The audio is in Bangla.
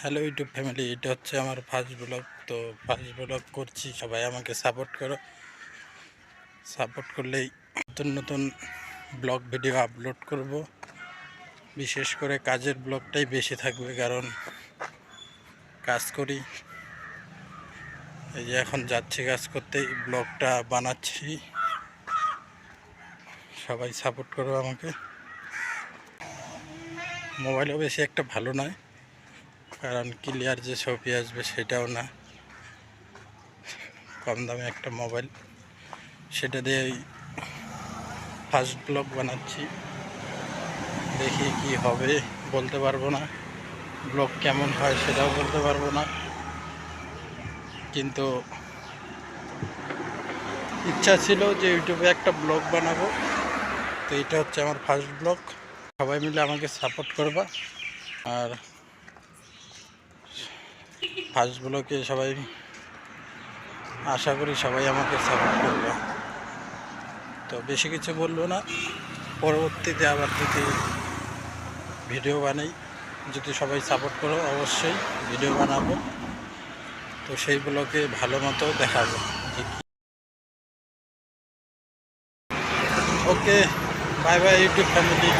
হ্যালো ইউটিউব ফ্যামিলি এটা হচ্ছে আমার ফার্স্ট ব্লগ তো ফার্স্ট ব্লগ করছি, সবাই আমাকে সাপোর্ট করো। সাপোর্ট করলেই নতুন নতুন ব্লগ ভিডিও আপলোড করব। বিশেষ করে কাজের ব্লগটাই বেশি থাকবে, কারণ কাজ করি। এই যে এখন যাচ্ছি কাজ করতেই ব্লগটা বানাচ্ছি। সবাই সাপোর্ট করো আমাকে। মোবাইলও বেশি একটা ভালো নয়। কারণ ক্লিয়ার যে ছবি আসবে সেটাও না। কম দামে একটা মোবাইল সেটা দিয়ে ফার্স্ট ব্লগ বানাচ্ছি। দেখি কি হবে, বলতে পারব না। ব্লগ কেমন হয় সেটাও বলতে পারব না। কিন্তু ইচ্ছা ছিল যে ইউটিউবে একটা ব্লগ বানাবো। তো এটা হচ্ছে আমার ফার্স্ট ব্লগ সবাই মিলে আমাকে সাপোর্ট করবা। আর ফার্স্ট ব্লকে সবাই আশা করি সবাই আমাকে সাপোর্ট করবে। তো বেশি কিছু বলব না। পরবর্তীতে আবার যদি ভিডিও বানাই, যদি সবাই সাপোর্ট করো, অবশ্যই ভিডিও বানাবো। তো সেই ব্লকে ভালো মতো দেখাবো okay bye bye YouTube family